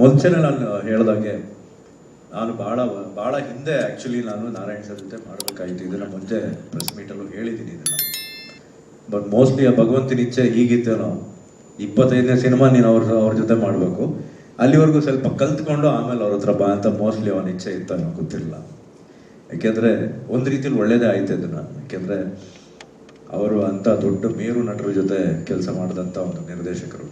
ಮುಂಚೆನೆ ನಾನು ಹೇಳ್ದಾಗೆ ನಾನು ಭಾಳ ಭಾಳ ಹಿಂದೆ ಆ್ಯಕ್ಚುಲಿ ನಾನು ನಾರಾಯಣ್ ಸರ್ ಜೊತೆ ಮಾಡಬೇಕಾಗಿತ್ತು ಇದನ್ನು ಮುಂಚೆ ಪ್ರೆಸ್ ಮೀಟಲ್ಲೂ ಹೇಳಿದ್ದೀನಿ ಇದನ್ನು. ಬಟ್ ಮೋಸ್ಟ್ಲಿ ಆ ಭಗವಂತನ ಇಚ್ಛೆ ಹೀಗಿತ್ತೇನೋ ಇಪ್ಪತ್ತೈದನೇ ಸಿನಿಮಾ ನೀನು ಅವ್ರ ಅವ್ರ ಜೊತೆ ಮಾಡಬೇಕು. ಅಲ್ಲಿವರೆಗೂ ಸ್ವಲ್ಪ ಕಲ್ತ್ಕೊಂಡು ಆಮೇಲೆ ಅವ್ರ ಹತ್ರ ಬಾ ಅಂತ ಮೋಸ್ಟ್ಲಿ ಅವನ ಇಚ್ಛೆ ಇತ್ತು ಅನ್ನೋ ಗೊತ್ತಿಲ್ಲ. ಯಾಕೆಂದರೆ ಒಂದು ರೀತಿಯಲ್ಲಿ ಒಳ್ಳೇದೇ ಆಯ್ತು ಅದನ್ನು ಯಾಕೆಂದರೆ ಅವರು ಅಂಥ ದೊಡ್ಡ ಮೇರು ನಟರ ಜೊತೆ ಕೆಲಸ ಮಾಡಿದಂಥ ಒಂದು ನಿರ್ದೇಶಕರು.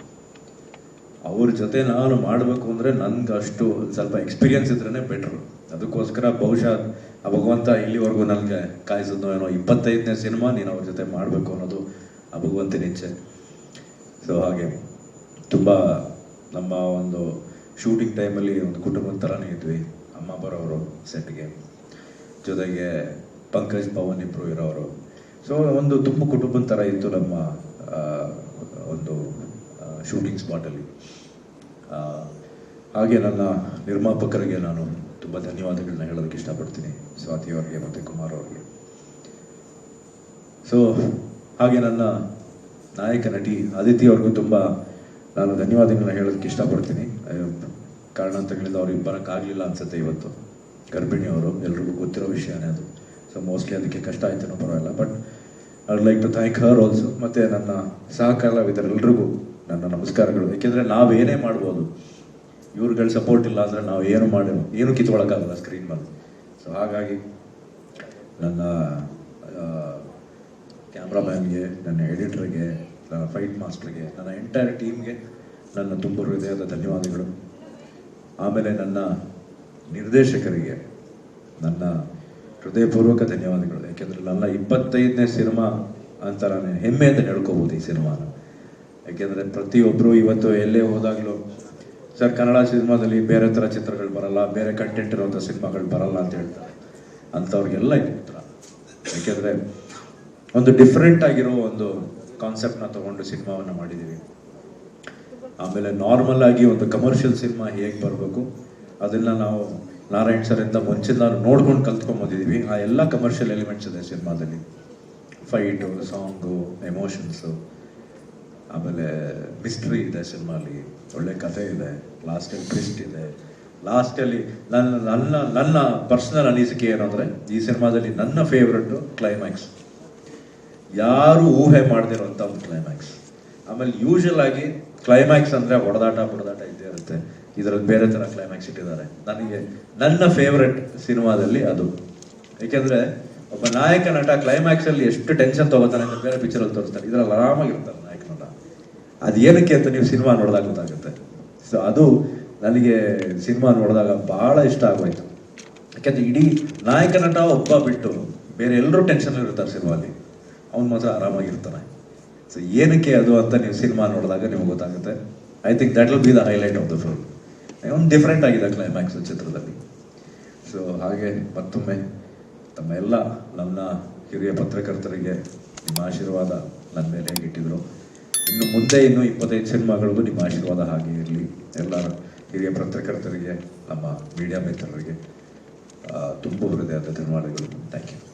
ಅವ್ರ ಜೊತೆ ನಾನು ಮಾಡಬೇಕು ಅಂದರೆ ನನ್ಗೆ ಅಷ್ಟು ಸ್ವಲ್ಪ ಎಕ್ಸ್ಪೀರಿಯನ್ಸ್ ಇದ್ರೇ ಬೆಟ್ರು ಅದಕ್ಕೋಸ್ಕರ ಬಹುಶಃ ಆ ಭಗವಂತ ಇಲ್ಲಿವರೆಗೂ ನನಗೆ ಕಾಯಿಸಿದ್ನೋ ಏನೋ ಇಪ್ಪತ್ತೈದನೇ ಸಿನಿಮಾ ನೀನು ಅವ್ರ ಜೊತೆ ಮಾಡಬೇಕು ಅನ್ನೋದು ಆ ಭಗವಂತನ ಇಚ್ಛೆ. ಸೊ ಹಾಗೆ, ತುಂಬ ನಮ್ಮ ಒಂದು ಶೂಟಿಂಗ್ ಟೈಮಲ್ಲಿ ಒಂದು ಕುಟುಂಬದ ಥರನೇ ಇದ್ವಿ, ಅಮ್ಮ ಬರೋರು ಸೆಟ್ಗೆ ಜೊತೆಗೆ ಪಂಕಜ್ ಪವನ್ ಇಬ್ಬರು ಇರೋರು. ಸೊ ಒಂದು ತುಂಬ ಕುಟುಂಬದ ಥರ ಇತ್ತು ನಮ್ಮ ಒಂದು ಶೂಟಿಂಗ್ ಸ್ಪಾಟಲ್ಲಿ. ಹಾಗೆ ನನ್ನ ನಿರ್ಮಾಪಕರಿಗೆ ನಾನು ತುಂಬ ಧನ್ಯವಾದಗಳನ್ನ ಹೇಳೋದಕ್ಕೆ ಇಷ್ಟಪಡ್ತೀನಿ, ಸ್ವಾತಿ ಅವರಿಗೆ ಮತ್ತು ಕುಮಾರ್ ಅವರಿಗೆ. ಸೊ ಹಾಗೆ ನನ್ನ ನಾಯಕ ನಟಿ ಆದಿತ್ಯ ಅವ್ರಿಗೂ ತುಂಬ ನಾನು ಧನ್ಯವಾದಗಳನ್ನ ಹೇಳೋದಕ್ಕೆ ಇಷ್ಟಪಡ್ತೀನಿ. ಕಾರಣಾಂತರಗಳಿಂದ ಅವ್ರಿಗೆ ಬರೋಕ್ಕಾಗಲಿಲ್ಲ ಅನ್ಸುತ್ತೆ ಇವತ್ತು. ಗರ್ಭಿಣಿ ಅವರು, ಎಲ್ರಿಗೂ ಗೊತ್ತಿರೋ ವಿಷಯನೇ ಅದು. ಸೊ ಮೋಸ್ಟ್ಲಿ ಅದಕ್ಕೆ ಕಷ್ಟ ಆಯ್ತೇನೋ ಪರವಾಗಿಲ್ಲ but I like to thank her also ಮತ್ತು ನನ್ನ ಸಹ ಕಲಾವಿದರೆಲ್ರಿಗೂ ನನ್ನ ನಮಸ್ಕಾರಗಳು. ಏಕೆಂದರೆ ನಾವೇನೇ ಮಾಡ್ಬೋದು, ಇವ್ರುಗಳ ಸಪೋರ್ಟ್ ಇಲ್ಲ ಅಂದರೆ ನಾವು ಏನು ಮಾಡಿ ಏನು ಕಿತ್ಕೊಳಕ್ಕಾಗಲ್ಲ ಸ್ಕ್ರೀನ್ ಮೇಲೆ ಸೊ ಹಾಗಾಗಿ ನನ್ನ ಕ್ಯಾಮ್ರಾಮ್ಯಾನ್ಗೆ ನನ್ನ ಎಡಿಟರ್ಗೆ ನನ್ನ ಫೈಟ್ ಮಾಸ್ಟರ್ಗೆ ನನ್ನ ಎಂಟೈರ್ ಟೀಮ್ಗೆ ನನ್ನ ತುಂಬ ಹೃದಯದ ಧನ್ಯವಾದಗಳು. ಆಮೇಲೆ ನನ್ನ ನಿರ್ದೇಶಕರಿಗೆ ನನ್ನ ಹೃದಯಪೂರ್ವಕ ಧನ್ಯವಾದಗಳು. ಯಾಕೆಂದರೆ ನನ್ನ ಇಪ್ಪತ್ತೈದನೇ ಸಿನಿಮಾ ಅಂತ ನಾನು ಹೆಮ್ಮೆಯಿಂದ ಹೇಳ್ಕೋಬೋದು ಈ ಸಿನಿಮಾನ. ಯಾಕೆಂದರೆ ಪ್ರತಿಯೊಬ್ಬರು ಇವತ್ತು ಎಲ್ಲೇ ಹೋದಾಗಲೂ ಸರ್, ಕನ್ನಡ ಸಿನಿಮಾದಲ್ಲಿ ಬೇರೆ ಥರ ಚಿತ್ರಗಳು ಬರಲ್ಲ, ಬೇರೆ ಕಂಟೆಂಟ್ ಇರುವಂಥ ಸಿನಿಮಾಗಳು ಬರಲ್ಲ ಅಂತ ಹೇಳ್ತಾರೆ. ಅಂಥವ್ರಿಗೆಲ್ಲ ಇದು ಉತ್ತರ. ಯಾಕೆಂದರೆ ಒಂದು ಡಿಫ್ರೆಂಟ್ ಆಗಿರೋ ಒಂದು ಕಾನ್ಸೆಪ್ಟ್ನ ತಗೊಂಡು ಸಿನಿಮಾವನ್ನು ಮಾಡಿದ್ದೀವಿ ಆಮೇಲೆ ನಾರ್ಮಲ್ ಆಗಿ ಒಂದು ಕಮರ್ಷಿಯಲ್ ಸಿನಿಮಾ ಹೇಗೆ ಬರಬೇಕು, ಅದನ್ನ ನಾವು ನಾರಾಯಣ್ ಸರ್ ಅಂತ ಮುಂಚೆ ನಾವು ನೋಡ್ಕೊಂಡು ಕಲ್ತ್ಕೊಂಬಂದಿದ್ದೀವಿ ಆ ಎಲ್ಲ ಕಮರ್ಷಿಯಲ್ ಎಲಿಮೆಂಟ್ಸ್ ಇದೆ ಸಿನಿಮಾದಲ್ಲಿ. ಫೈಟು ಸಾಂಗು ಎಮೋಷನ್ಸು ಆಮೇಲೆ ಮಿಸ್ಟ್ರಿ ಇದೆ ಸಿನಿಮಾಲಿ. ಒಳ್ಳೆ ಕಥೆ ಇದೆ. ಲಾಸ್ಟಲ್ಲಿ ಟ್ವಿಸ್ಟ್ ಇದೆ. ಲಾಸ್ಟಲ್ಲಿ ನನ್ನ ನನ್ನ ನನ್ನ ಪರ್ಸನಲ್ ಅನಿಸಿಕೆ ಏನಂದರೆ ಈ ಸಿನಿಮಾದಲ್ಲಿ ನನ್ನ ಫೇವ್ರೆಟ್ಟು ಕ್ಲೈಮ್ಯಾಕ್ಸ್ ಯಾರು ಊಹೆ ಮಾಡದಿರುವಂಥ ಒಂದು ಕ್ಲೈಮ್ಯಾಕ್ಸ್ ಆಮೇಲೆ ಯೂಶಲ್ ಆಗಿ ಕ್ಲೈಮ್ಯಾಕ್ಸ್ ಅಂದರೆ ಹೊಡೆದಾಟ ಹೊಡೆದಾಟ ಇದ್ದೇ ಇರುತ್ತೆ. ಇದರಲ್ಲಿ ಬೇರೆ ಥರ ಕ್ಲೈಮ್ಯಾಕ್ಸ್ ಇಟ್ಟಿದ್ದಾರೆ. ನನಗೆ, ನನ್ನ ಫೇವ್ರೆಟ್ ಸಿನಿಮಾದಲ್ಲಿ ಅದು. ಏಕೆಂದರೆ ಒಬ್ಬ ನಾಯಕ ನಟ ಕ್ಲೈಮ್ಯಾಕ್ಸಲ್ಲಿ ಎಷ್ಟು ಟೆನ್ಷನ್ ತೊಗೋತಾನೆ ಅಂತ ಬೇರೆ ಪಿಕ್ಚರಲ್ಲಿ ತೋರಿಸ್ತಾರೆ. ಇದರಲ್ಲಿ ಆರಾಮಾಗಿರ್ತಾರೆ ಅದು ಏನಕ್ಕೆ ಅಂತ ನೀವು ಸಿನಿಮಾ ನೋಡಿದಾಗ ಗೊತ್ತಾಗುತ್ತೆ. ಸೊ ಅದು ನನಗೆ ಸಿನಿಮಾ ನೋಡಿದಾಗ ಬಹಳ ಇಷ್ಟ ಆಗೋಯ್ತು. ಯಾಕೆಂದ್ರೆ ಇಡೀ ನಾಯಕ ನಟ ಒಬ್ಬ ಬಿಟ್ಟು ಬೇರೆ ಎಲ್ಲರೂ ಟೆನ್ಷನ್ ಇರ್ತಾರೆ ಸಿನಿಮಾಲಿ. ಅವ್ನು ಮಾತ್ರ ಆರಾಮಾಗಿರ್ತಾನೆ ಸೊ ಏನಕ್ಕೆ ಅದು ಅಂತ ನೀವು ಸಿನಿಮಾ ನೋಡಿದಾಗ ನಿಮ್ಗೆ ಗೊತ್ತಾಗುತ್ತೆ. I think that will be the highlight of the film ಒಂದು ಡಿಫ್ರೆಂಟ್ ಆಗಿದೆ ಕ್ಲೈಮ್ಯಾಕ್ಸ್ ಚಿತ್ರದಲ್ಲಿ. ಸೊ ಹಾಗೆ ಮತ್ತೊಮ್ಮೆ ತಮ್ಮ ಎಲ್ಲ ನನ್ನ ಹಿರಿಯ ಪತ್ರಕರ್ತರಿಗೆ ನಿಮ್ಮ ಆಶೀರ್ವಾದ ನನ್ನ ಮೇಲೆ ಹೇಗೆ ಇಟ್ಟಿದ್ರು. ಇನ್ನು ಮುಂದೆ ಇನ್ನು ಇಪ್ಪತ್ತೈದು ಸಿನಿಮಾಗಳಿಗೂ ನಿಮ್ಮ ಆಶೀರ್ವಾದ ಹಾಗೆ ಇರಲಿ. ಎಲ್ಲ ಹಿರಿಯ ಪತ್ರಕರ್ತರಿಗೆ, ನಮ್ಮ ಮೀಡಿಯಾ ಮಿತ್ರರಿಗೆ ತುಂಬು ಹೃದಯದ ಧನ್ಯವಾದಗಳು. Thank you